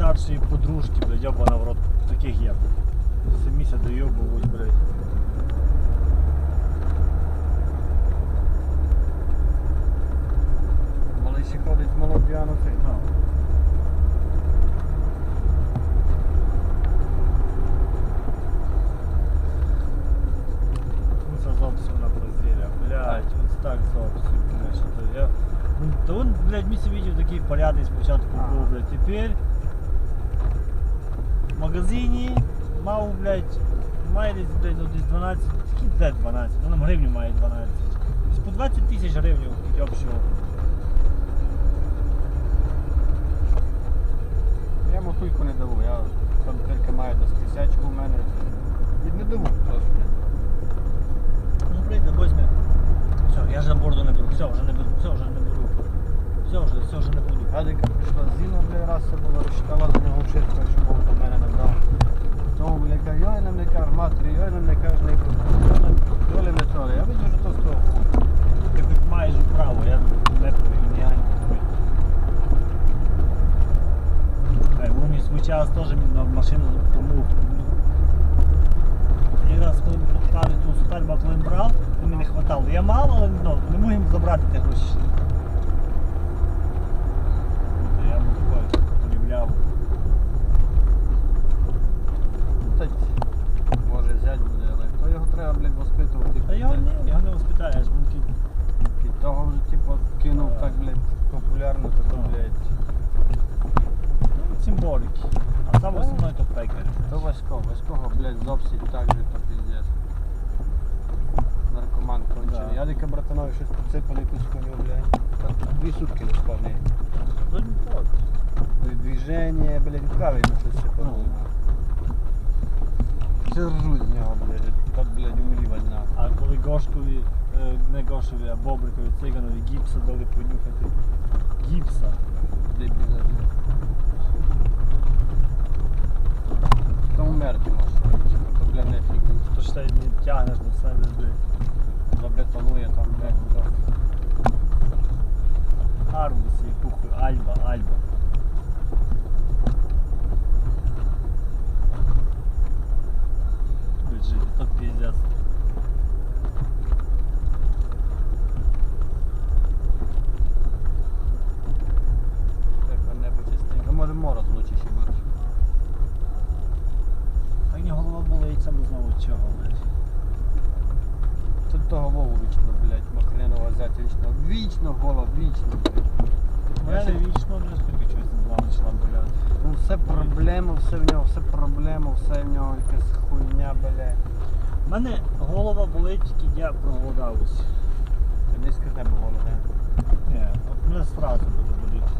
як старші подружки, блядь, йобана в рот, таких є. Саміся дойобувать, блядь. Малиші ходить молоді, а ну ти. Ну. Ну, це зовсім на бразилія, блядь, ось так зовсім, блядь, що то я... Ну, то он, блядь, місце видів такий порядний спочатку Ага. був, блядь, тепер в магазині мав, блядь, має десь, блядь, ну, десь 12, скільки де 12, ну, нам гривню має 12. Десь по 20 тисяч гривень общого. Я хуйку не даву, я там тільки маю до скрісячку у мене. І не даву просто. Ну, блядь, возьме. Все, я же борду не беру, все, вже не беру, все, вже не беру. Все, вже, все, вже не буду. Гадика прийшла Зіна, бля, раз це була, розчитала за нього вшитку, що був до мене не дав. Тому, бля, каже, йой нам не каже, матері, йой нам не каже, не доля не толя. Я бачу, що то з того. Ти хоч маєш право, я не повинен, я не повинен. Ай, в свій час теж на машину тому. І раз, коли ми покупали ту сутальбу, коли він брав, то мені не хватало. Я мав, але ну, не мог їм забрати ті гроші. То я йому Та й, може взяти буде, але то його треба, блядь, воспитувати. Та його не, його не воспитаєш, він такий Під того вже, типу, кинув Так. так, блядь, популярно, то, то, блядь. ну, символики. А саме основне то пекар. То Васько, Васького, блядь, зовсім так же, то піздець. Наркоман кончений. Да. Я дика братанові щось поцепали якусь коню, блядь. Дві сутки не спав, ні. То не так. І Движення, блядь, кави на щось сипали. Ну. Все ржуть з нього, блядь. Тот, блядь, умрівать на. А коли Гошкові, е, не Гошові, а Бобрикові циганові гіпса дали понюхати. Гіпса. Дебіла, блядь. То умерти може, то, блядь, не фігу. То ж ти не тягнеш до себе, блядь. Забетонує там, блядь. Армус пухуй, Альба, Альба. Будь жити, то піздець. Яка-небудь частенько. Може мороз вночі ще буде. А мені болить, саме знову чого, блядь. Тут того Вову вічно, блядь, Макринова взяти вічно. Вічно голов, вічно, блядь. У мене вічно не скільки чогось не знав, почала боляти. Ну все проблема, все в нього, все проблема, все в нього якась хуйня, блядь. У мене голова болить, тільки я проголодався. Ти не скажи було, не? Ні, от мене сразу буде боліти.